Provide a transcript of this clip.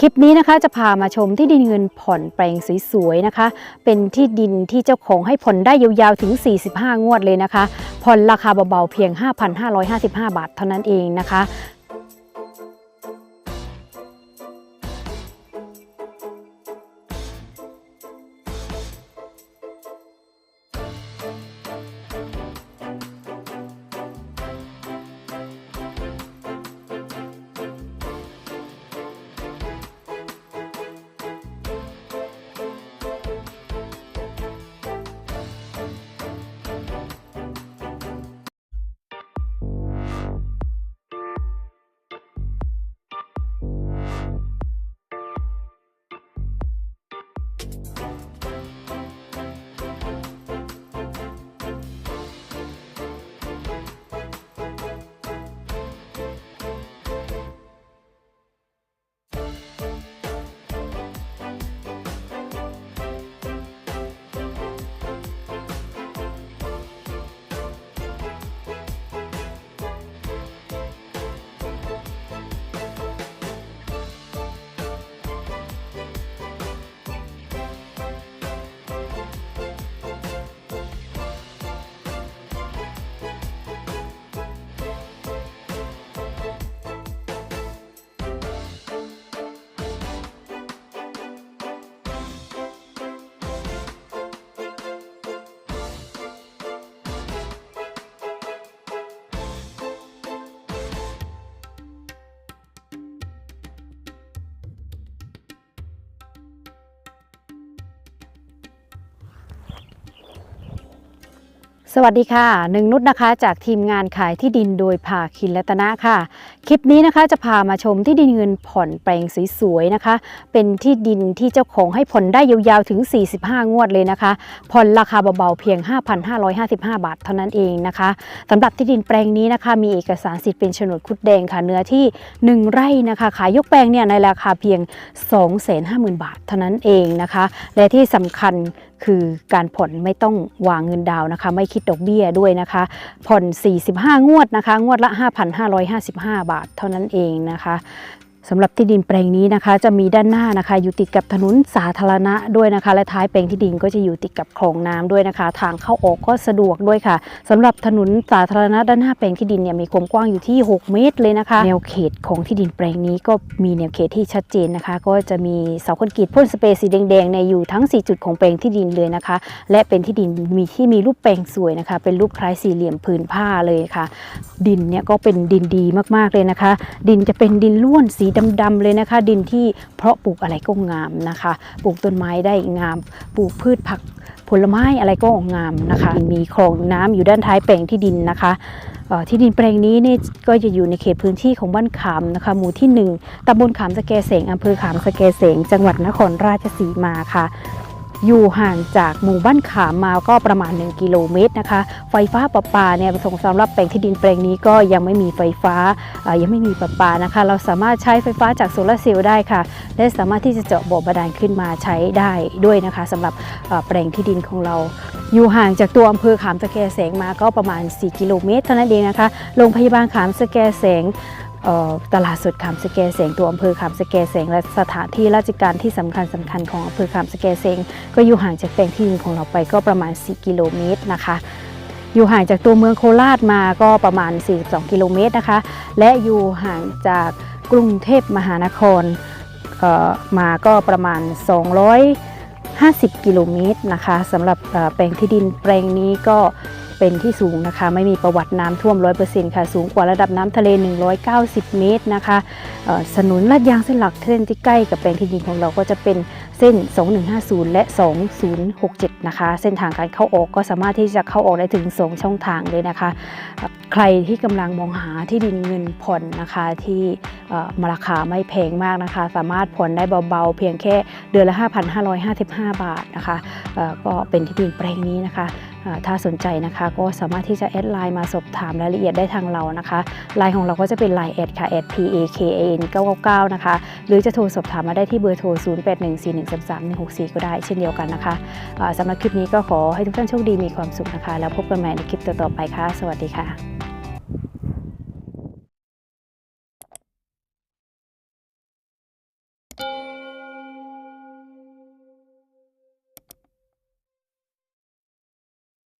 คลิปนี้นะคะจะพามาชมที่ดินเงินผ่อนแปลงสวยๆนะคะ เป็นที่ดินที่เจ้าของให้ผ่อนได้ยาวๆถึง 45 งวดเลยนะคะ ผ่อนราคาเบาๆเพียง 5,555 บาทเท่านั้นเองนะคะ สวัสดีค่ะหนึ่งนุชนะคะจากทีมงานขายที่ดินโดยภาคินรัตนะค่ะ คลิปนี้นะคะจะพามาชมที่ดินเงินผ่อนแปลงสวยๆนะคะ เป็นที่ดินที่เจ้าของให้ผ่อนได้ยาวๆถึง 45 งวดเลยนะคะผ่อนราคาเบาๆเพียง 5,555 บาทเท่านั้นเองนะคะสำหรับที่ดินแปลงนี้นะคะ มีเอกสารสิทธิ์เป็นโฉนดคุดแดงค่ะเนื้อที่ 1 ไร่นะคะขายยกแปลงเนี่ยในราคาเพียง 250,000 บาทเท่านั้นเองนะคะ และที่สำคัญคือการผ่อนไม่ต้องวางเงินดาวนะคะ ไม่คิดดอกเบี้ยด้วยนะคะ ผ่อน 45 งวดนะคะ งวดละ 5,555 บาทเท่านั้นเองนะคะ สำหรับที่ดินแปลงนี้นะคะ จะมีด้านหน้านะคะ อยู่ติดกับถนนสาธารณะด้วยนะคะ และท้ายแปลงที่ดินก็จะอยู่ติดกับคลองน้ำด้วยนะคะ ทางเข้าออกก็สะดวกด้วยค่ะสำหรับถนนสาธารณะด้านหน้าแปลงที่ดินเนี่ยมีความกว้างอยู่ที่ 6 เมตรเลยนะคะ แนวเขตของที่ดินแปลงนี้ก็มีแนวเขตที่ชัดเจนนะคะ ก็จะมีเสาคอนกรีตพ่นสเปรย์สีแดงๆในอยู่ทั้ง 4 จุดของแปลงที่ดินเลยนะคะ และเป็นที่ดินมีที่มีรูปแปลงสวยนะคะ เป็นรูปคล้ายสี่เหลี่ยมผืนผ้าเลยค่ะ ดินเนี่ยก็เป็นดินดีมากๆเลยนะคะ ดินจะเป็นดินล้วนสีดำๆเลยนะคะ ดินที่เพาะปลูกอะไรก็งามนะคะ ปลูกต้นไม้ได้งาม ปลูกพืชผักผลไม้อะไรก็งามนะคะ มีคลองน้ำอยู่ด้านท้ายแปลงที่ดินนะคะที่ดินแปลงนี้นี่ก็จะอยู่ในเขตพื้นที่ของบ้านขามนะคะ หมู่ที่ 1ตำบลขามสะแกเสงอำเภอขามสะแกเสง จังหวัดนครราชสีมาค่ะ อยู่ห่างจากหมู่บ้านขามมาก็ประมาณ 1 กิโลเมตรนะคะ ไฟฟ้าประปาเนี่ยส่งสำหรับแปลงที่ดินแปลงนี้ก็ยังไม่มีไฟฟ้ายังไม่มีประปานะคะ เราสามารถใช้ไฟฟ้าจากโซลาร์เซลล์ได้ค่ะ และสามารถที่จะเจาะบ่อบาดาลขึ้นมาใช้ได้ด้วยนะคะสำหรับแปลงที่ดินของเรา อยู่ห่างจากตัวอำเภอขามสแกแสงมาก็ประมาณ 4 กิโลเมตรเท่านั้นเองนะคะโรงพยาบาลขามสแกแสง ตลาดสดขามสแกแสงตัวอำเภอขามสแกแสงและสถานที่ราชการที่สำคัญสำคัญของอำเภอขามสแกแสงก็อยู่ห่างจากแปลงที่ดินของเราไปก็ประมาณ 4 กิโลเมตรนะคะ อยู่ห่างจากตัวเมืองโคราชมาก็ประมาณ 42 กิโลเมตรนะคะ และอยู่ห่างจากกรุงเทพมหานครมาก็ประมาณ250 กิโลเมตรนะคะสำหรับแปลงที่ดินแปลงนี้ก็ เป็นที่สูงนะคะ ไม่มีประวัติน้ำท่วม 100%ค่ะ สูงกว่าระดับน้ำทะเล 190 เมตรนะคะสนุนลาดยางเส้นหลักเส้นที่ใกล้กับแปลงที่ดินของเราก็จะเป็นเส้น 2150 และ 2067 นะคะ เส้นทางการเข้าออกก็สามารถที่จะเข้าออกได้ถึง 2 ช่องทางเลยนะคะ ใครที่กำลังมองหาที่ดินเงินผ่อนนะคะที่เอ่อราคาไม่แพงมากนะคะ สามารถผ่อนได้เบาๆ เพียงแค่เดือนละ 5,555 บาทนะคะก็เป็นที่ดินแปลงนี้นะคะ ถ้าสนใจนะคะก็สามารถที่จะแอดไลน์มาสอบถามรายละเอียดได้ทางเรานะคะไลน์ของเราก็จะเป็นไลน์แอดค่ะแอด p a k a n 999นะคะหรือจะโทรสอบถามมาได้ที่เบอร์โทร 0814133164 ก็ได้เช่นเดียวกันนะคะสำหรับคลิปนี้ก็ขอให้ทุกท่านโชคดีมีความสุขนะคะ แล้วพบกันใหม่ในคลิปต่อๆไปค่ะ สวัสดีค่ะ